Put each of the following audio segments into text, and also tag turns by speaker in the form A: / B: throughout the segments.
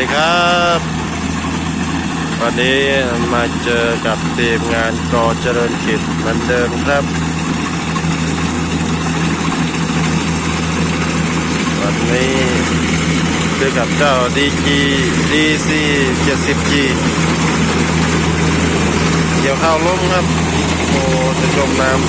A: ดีครับ วันนี้มาเจอกับทีมงานกอเจริญกิจเหมือนเดิมครับ วันนี้เจอกับเจ้า DG DC 70G เกี่ยวข้าวล้มครับ โอ้จะจมน้ำ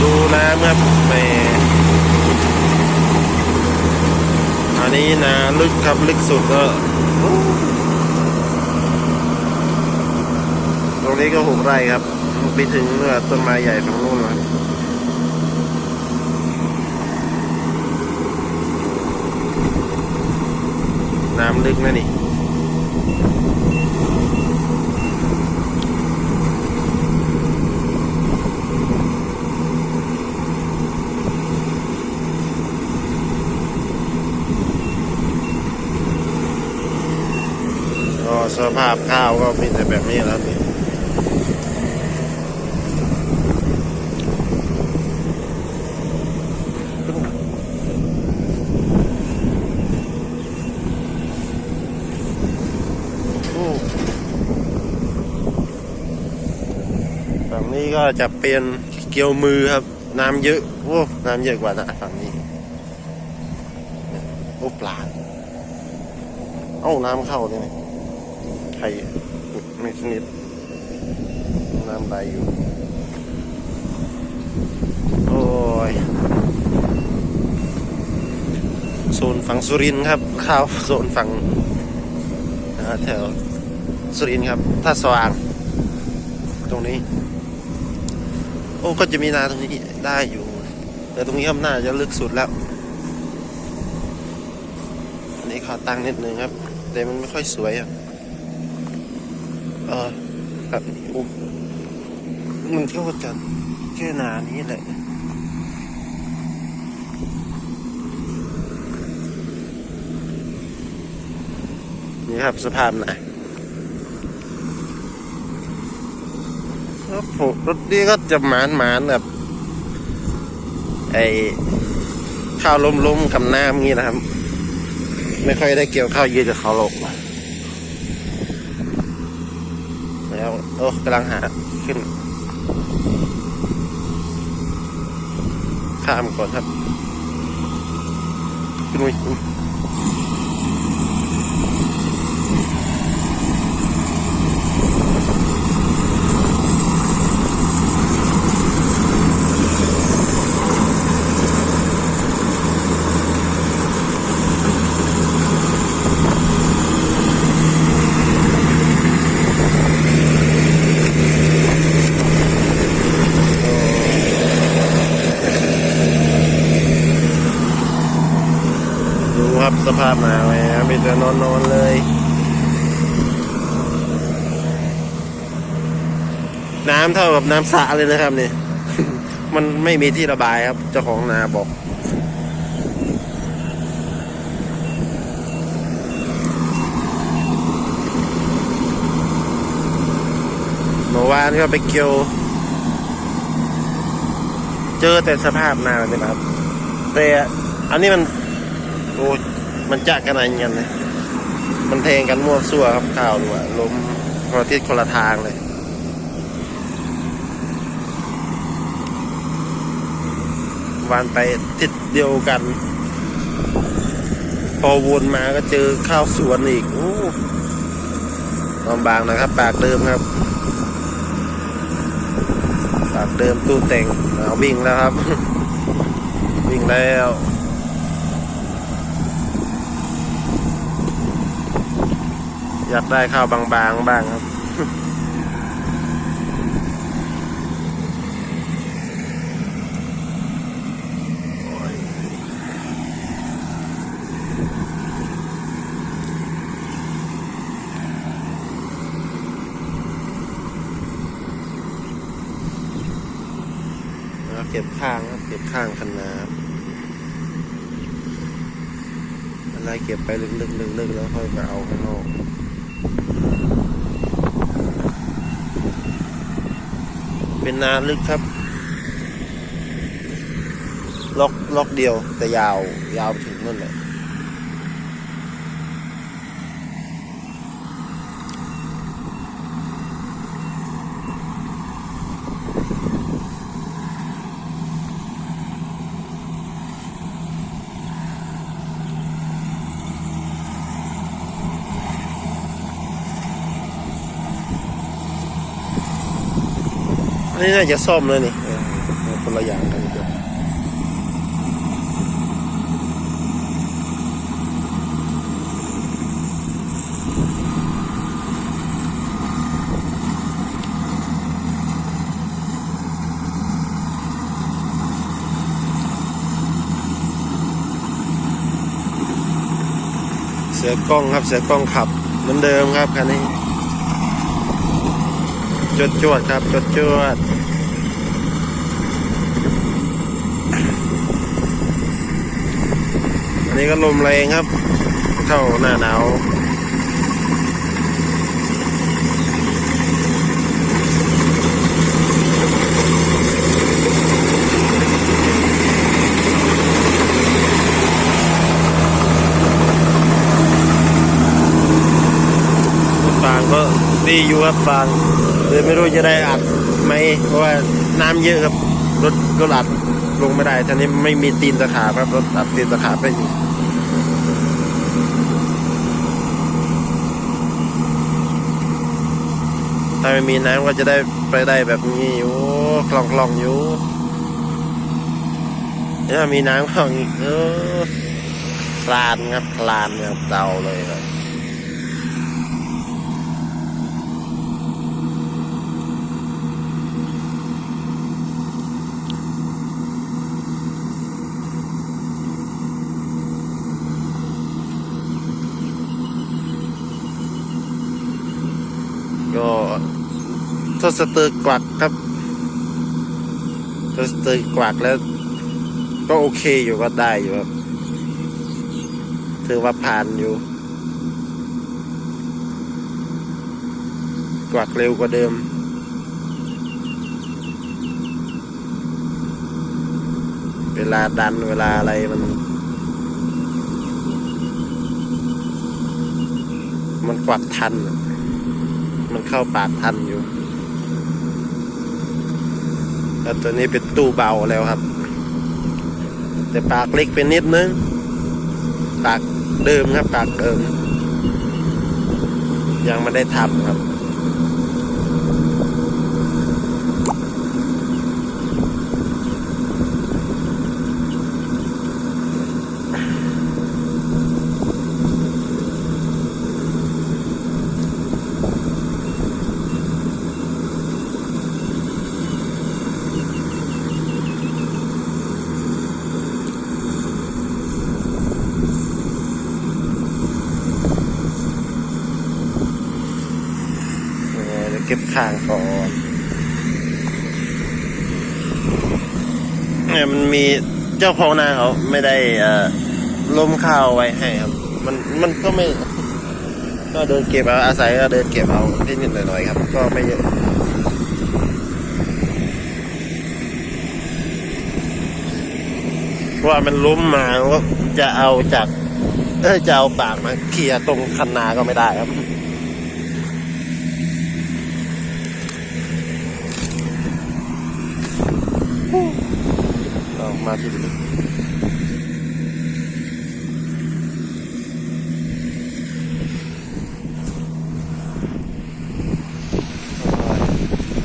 A: ดูน้ำครับแหม อั นนี้นะลึกครับลึกสุดก็ตรงนี้ก็หกไร่ครับ ไปถึงต้นไม้ใหญ่ฝั่งนู้นแล้วน้ำลึกนะนี่ สภาพข้าวก็มีแต่แบบนี้แล้วนี่ฝั่งนี้ก็จะเป็นเกี่ยวมือครับ น้ำเยอะโอ้น้ำเยอะกว่านะฝั่งนี้โอ้ปลาเอ้าน้ำเข้าเลยนี่ ไทยไม่สนิทน้ำไหลอยู่ โอ้ยโซนฝั่งสุรินทร์ครับ ข้าวโซนฝั่งแถวสุรินทร์ครับท่าสว่าง ตรงนี้ โอ้ก็จะมีนาตรงนี้ได้อยู่ แต่ตรงนี้ครับน่าจะลึกสุดแล้วอันนี้ขอตั้งนิดนึงครับ แต่มันไม่ค่อยสวยอะ เออแบบนี้อุ้มมันเที่ยวกันแค่นานี้แหละนี่ครับสภาพนะแล้วผมรถนี้ก็จะหมานหมานแบบไอข้าวล้มๆกับน้ำงี้นะครับ ไม่ค่อยได้เกี่ยวข้าวเยืดกับเขาหรอก แล้ว โอ้กำลังหาขึ้น ข้ามก่อนครับขึ้นไป สภาพหนาวแหมมีแต่นอนนอนเลย น้ำเท่ากับน้ำสระเลยนะครับนี่ มันไม่มีที่ระบายครับ เจ้าของนาบอกเมื่อวานก็ไปเกี่ยว เจอแต่สภาพนาเลยนะครับ แต่อันนี้มันโอ้ มันจะกันอะไรกันเลยมันเทงกันมั่วซั่วครับข่าวด้วยลมคนละทิศคนละทางเลยวานไปทิศเดียวกัน พอวนมาก็เจอข้าวสวนอีกโอ้ลำบากนะครับ ปากเดิมครับ ปากเดิมตู้แต่งเอาวิ่งแล้วครับ วิ่งแล้ว อยากได้ข้าวบางๆบ้างครับ เก็บข้างครับเก็บข้างคันนาครับอะไรเก็บไปลึกๆๆแล้วค่อยมาเอาข้างนอก เป็นนาลึกครับ ล็อกล็อกเดียวแต่ยาวยาวถึงนั่นเลย อั นนี้น่าจะซ่อมเลยนี่เออคนละอย่างกันจ้ะเสือกล้องครับเสือกล้องขับเหมือนเดิมครับคันนี้ จดจวดครับจดจวดอันนี้ก็ลมแรงครับ เข้าหน้าหนาวฟางก็ดีอยู่ครับฟาง เลยไม่รู้จะได้อัดไหมเพราะว่าน้ำเยอะครับรถรถอัดลงไม่ได้ท่านี้ไม่มีตีนตะขาบครับรถอัดตีนตะขาบไม่มีถ้าไม่มีน้ำก็จะได้ไปได้แบบนี้อยู่คล่องคล่องๆอยู่ถ้ามีน้ำคล่องอีกเออคลานครับคลานครับเดาเลยครับ ก็ทด สเตอร์กวักครับทดสเตอร์กวักแล้ว ก็โอเคอยู่ก็ได้อยู่ครับถือว่าผ่านอยู่ กวักเร็วกว่าเดิม เวลาดันเวลาอะไรมันมันกวักทัน มันเข้าปากทันอยู่ แล้วตัวนี้เป็นตู้เบาแล้วครับ แต่ปากเล็กเป็นนิดนึง ปากเดิมครับ ปากเดิม ยังไม่ได้ทำครับ เออ เก็บข้างก่อนเนี่ยมันมีเจ้าของนาเขาไม่ได้อ่อล้มข้าวไว้ให้ครับ มันมันก็ไม่ ก็เดินเก็บเอาอาศัยก็เดินเก็บเอาที่นิดหน่อยๆครับ ก็ไม่เยอะว่ามันล้มมาก็จะเอาจาก เอ้ยจะเอาปากมาเคลียตรงคันนาก็ไม่ได้ครับ เอา มาทีนี่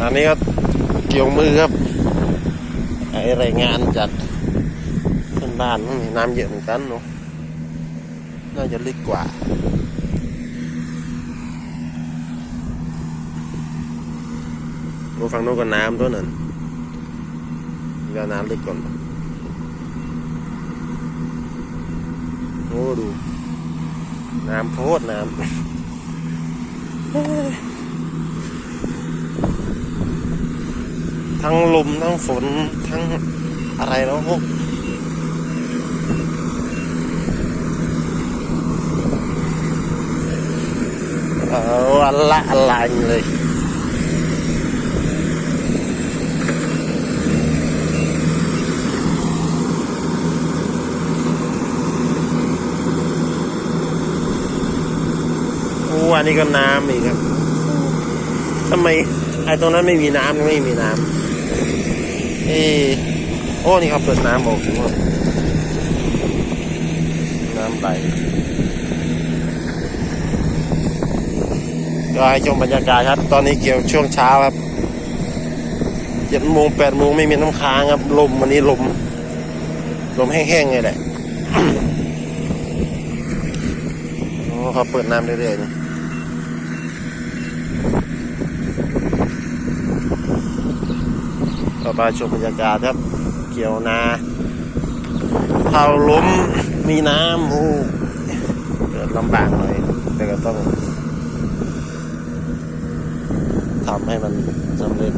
A: อันนี้ก็เกี่ยวมือครับ ไอรายงานจากเพื่อนบ้านนี่น้ำเยอะเหมือนกันเนาะน่าจะลึกกว่าโอ้ฟังโน้ก็น้ำด้วยนั่นเรือน้ำลึกก่อน โอ้ดู น้ำโพดน้ำทั้งลม ทั้งฝน ทั้งอะไรแล้วพวกเอออันละอันลายเลยา นนี้ก็น้ำอีกครับทำไมไอ้ตรงนั้นไม่มีน้ำไม่มีน้ำเออโอ้นี่เขาเปิดน้ำออกถึงว่าน้ำไหลก็ให้ชมบรรยากาศครับ ตอนนี้เกี่ยวช่วงเช้าครับเจ็ดโมงแปดโมงไม่มีน้ำค้างครับ ลมวันนี้ลม ลมแห้งๆเลยแหละโอ้เขาเปิดน้ำเรื่อยๆนี่ต่ ไปชมบรรยากาศครับ เกี่ยวนาเผาล้มมีน้ำโอ้เกิดลำบากหน่อย แต่ก็ต้องทำให้มันสำเร็จ